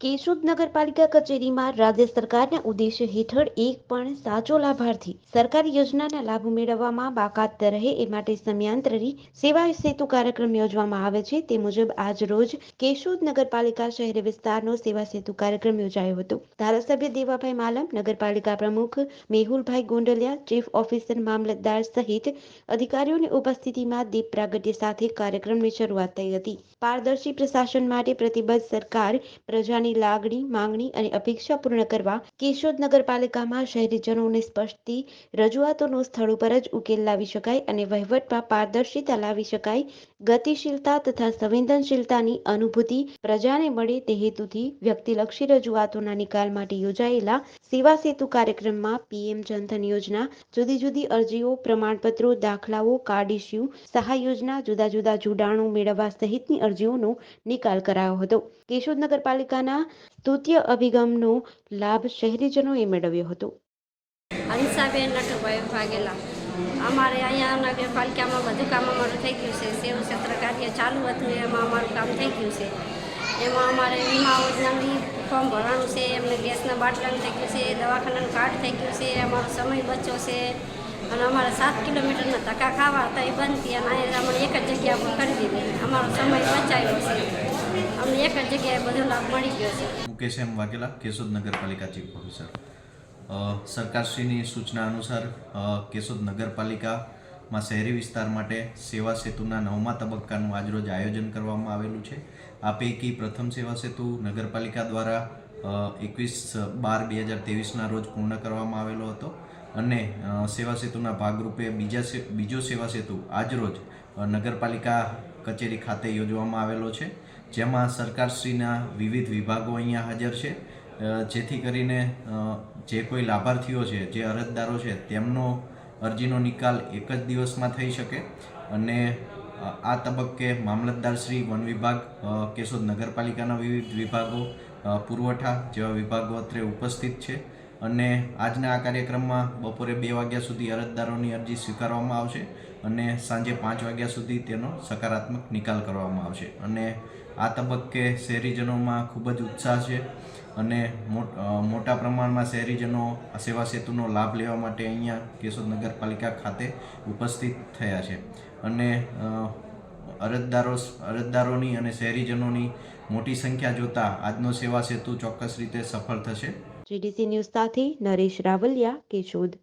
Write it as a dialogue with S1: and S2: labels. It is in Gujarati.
S1: કેશોદ નગરપાલિકા કચેરીમાં રાજ્ય સરકારના ઉદ્દેશ્ય હેઠળ એક પણ સાચો લાભાર્થી સરકારી યોજનાના લાભ મેળવવામાં બાકાત રહે એ માટે સમયાંતરી સેવા સેતુ કાર્યક્રમ યોજવામાં આવે છે. તે મુજબ આજ રોજ કેશોદ નગરપાલિકા શહેરી વિસ્તારનો સેવા સેતુ કાર્યક્રમ યોજાયો હતો. ધારાસભ્ય દેવાભાઈ માલમ, નગરપાલિકા પ્રમુખ મેહુલભાઈ ગોંડલિયા, ચીફ ઓફિસર મામલતદાર સહિત અધિકારીઓની ઉપસ્થિતિમાં દીપ પ્રાગટ્ય સાથે કાર્યક્રમની શરૂઆત થઈ હતી. પારદર્શી પ્રશાસન માટે પ્રતિબદ્ધ સરકાર પ્રજાની લાગણી, માંગણી અને અપેક્ષા પૂર્ણ કરવા કેશોદ નગરપાલિકામાં શહેરીજનોને સ્પષ્ટથી રજૂઆતોનો સ્થળ ઉપર જ ઉકેલ લાવી શકાય અને વહીવટમાં પારદર્શિતા લાવી શકાય. ગતિશીલતા તથા સંવેદનશીલતાની અનુભૂતિ પ્રજાને મળે તે હેતુથી વ્યક્તિલક્ષી રજૂઆતોના નિકાલ માટે યોજાયેલા સેવા સેતુ કાર્યક્રમમાં પીએમ જનધન યોજના, જુદી જુદી અરજીઓ, પ્રમાણપત્રો, દાખલાઓ, કાર્ડ ઇસ્યુ સહાય યોજના, જુદા જુદા જોડાણો મેળવવા સહિતની અરજીઓનો નિકાલ કરાયો હતો. કેશોદ નગરપાલિકાના સ્તુત્ય અભિગમનો લાભ શહેરીજનોએ મેળવ્યો હતો.
S2: હંસાબેન નટુભાઈ વાઘેલા. અમારે અહીંયા નગરપાલિકામાં બધું કામ અમારું થઈ ગયું છે. સેવ ક્ષેત્ર કાર્ય ચાલુ હતું, એમાં અમારું કામ થઈ ગયું છે. એમાં અમારે વીમા યોજનાનું ફોર્મ ભરવાનું છે, એમને ગેસના બાટલાનું થઈ ગયું છે, દવાખાનાનું કાર્ડ થઈ ગયું છે, અમારો સમય બચ્યો છે. અને અમારે સાત કિલોમીટરના ધક્કા ખાવા હતા, એ થયા અને અહીંયા એક જ જગ્યા પર કરી દીધી. અમારો સમય બચાવ્યો છે. અમને એક જ જગ્યાએ બધો લાભ મળી ગયો છે.
S3: મુકેશ એમ વાઘેલા કેશોદ નગરપાલિકા ચીફ ઓફિસર. સરકારશ્રીની સૂચના અનુસાર કેશોદ નગરપાલિકામાં શહેરી વિસ્તાર માટે સેવા સેતુના નવમા તબક્કાનું આજરોજ આયોજન કરવામાં આવેલું છે. આ પૈકી પ્રથમ સેવા સેતુ નગરપાલિકા દ્વારા એકવીસ બાર બે હજાર ત્રેવીસના રોજ પૂર્ણ કરવામાં આવેલો હતો અને સેવા સેતુના ભાગરૂપે બીજા બીજો સેવા સેતુ આજરોજ નગરપાલિકા કચેરી ખાતે યોજવામાં આવેલો છે. જેમાં સરકારશ્રીના વિવિધ વિભાગો અહીંયા હાજર છે. જેથી કરીને જે કોઈ લાભાર્થીઓ છે, જે અરજદારો છે, તેમનો અરજીનો નિકાલ એક જ દિવસમાં થઈ શકે. અને આ તબક્કે મામલતદાર શ્રી, વન વિભાગ કેશોદ નગરપાલિકાના વિવિધ વિભાગો પુરવઠા જેવા વિભાગો અત્રે ઉપસ્થિત છે. અને આજના આ કાર્યક્રમમાં બપોરે બે વાગ્યા સુધી અરજદારોની અરજી સ્વીકારવામાં આવશે અને સાંજે પાંચ વાગ્યા સુધી તેનો સકારાત્મક નિકાલ કરવામાં આવશે. અને આ તબક્કે શહેરીજનોમાં ખૂબ જ ઉત્સાહ છે અને મોટ- પ્રમાણમાં શહેરીજનો સેવા સેતુનો લાભ લેવા માટે અહીંયા કેશોદ નગરપાલિકા ખાતે ઉપસ્થિત થયા છે. અને અરજદારો, અરજદારોની અને શહેરીજનોની મોટી સંખ્યા જોતા આજનો સેવા સેતુ ચોક્કસ રીતે સફળ થશે.
S1: જીડીસી ન્યૂઝ સાથે નરેશ રાવલિયા કેશોદ.